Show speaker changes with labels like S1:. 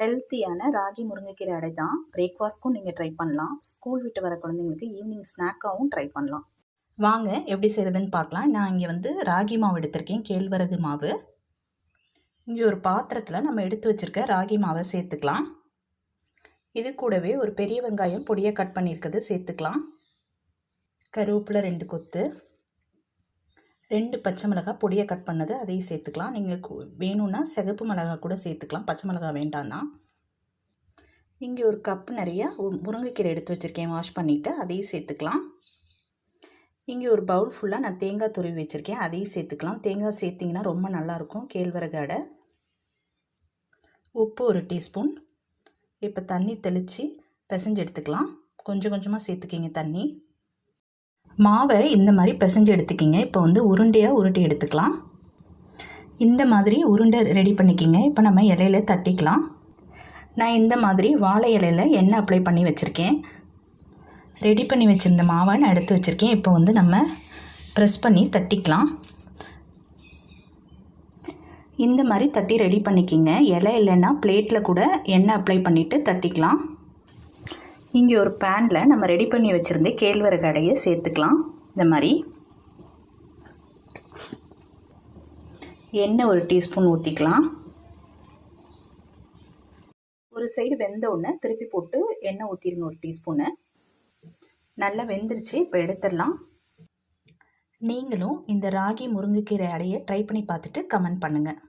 S1: ஹெல்த்தியான ராகி முருங்கைக்கீரை அடை தான். பிரேக்ஃபாஸ்ட்க்கும் நீங்கள் ட்ரை பண்ணலாம். ஸ்கூல் விட்டு வர குழந்தைங்களுக்கு ஈவினிங் ஸ்நாக்காகவும் ட்ரை பண்ணலாம். வாங்க எப்படி செய்கிறதுன்னு பார்க்கலாம். நான் இங்கே வந்து ராகி மாவு எடுத்திருக்கேன். கேழ்வரகு மாவு. இங்கே ஒரு பாத்திரத்தில் நம்ம எடுத்து வச்சுருக்க ராகி மாவை சேர்த்துக்கலாம். இது கூடவே ஒரு பெரிய வெங்காயம் பொடியாக கட் பண்ணியிருக்கிறது சேர்த்துக்கலாம். கருவேப்பிலை ரெண்டு கொத்து. ரெண்டு பச்சை மிளகாய் பொடியை கட் பண்ணது அதையும் சேர்த்துக்கலாம். நீங்கள் வேணும்னா சிகப்பு மிளகாய் கூட சேர்த்துக்கலாம். பச்சை மிளகாய் வேண்டாம்னா. இங்கே ஒரு கப் நிறையா முருங்கைக்கீரை எடுத்து வச்சுருக்கேன். வாஷ் பண்ணிவிட்டு அதையும் சேர்த்துக்கலாம். இங்கே ஒரு பவுல் ஃபுல்லாக நான் தேங்காய் துருவி வச்சுருக்கேன். அதையும் சேர்த்துக்கலாம். தேங்காய் சேர்த்திங்கன்னா ரொம்ப நல்லாயிருக்கும். கேழ்வரகு அடை. உப்பு ஒரு டீஸ்பூன். இப்போ தண்ணி தெளித்து பிசைஞ்சு எடுத்துக்கலாம். கொஞ்சம் கொஞ்சமாக சேர்த்துக்கிங்க தண்ணி. மாவை இந்த மாதிரி பிசைஞ்சு எடுத்துக்கிங்க. இப்போ வந்து உருண்டையாக உருட்டி எடுத்துக்கலாம். இந்த மாதிரி உருண்டை ரெடி பண்ணிக்கிங்க. இப்போ நம்ம இலையில தட்டிக்கலாம். நான் இந்த மாதிரி வாழை இலையில் எண்ணெய் அப்ளை பண்ணி வச்சுருக்கேன். ரெடி பண்ணி வச்சுருந்த மாவை நான் எடுத்து வச்சுருக்கேன். இப்போ வந்து நம்ம ப்ரெஸ் பண்ணி தட்டிக்கலாம். இந்த மாதிரி தட்டி ரெடி பண்ணிக்கிங்க. இலை இல்லைன்னா பிளேட்டில் கூட எண்ணெய் அப்ளை பண்ணிவிட்டு தட்டிக்கலாம். இங்கே ஒரு பேனில் நம்ம ரெடி பண்ணி வச்சுருந்த கேழ்வரகு அடையை சேர்த்துக்கலாம். இந்த மாதிரி. எண்ணெய் ஒரு டீஸ்பூன் ஊற்றிக்கலாம் ஒரு சைடு வெந்த உடனே திருப்பி போட்டு எண்ணெய் ஊற்றிருங்க ஒரு டீஸ்பூனு. நல்லா வெந்துருச்சு இப்போ எடுத்துடலாம். நீங்களும் இந்த ராகி முருங்கைக்கீரை அடையை ட்ரை பண்ணி பார்த்துட்டு கமெண்ட் பண்ணுங்கள்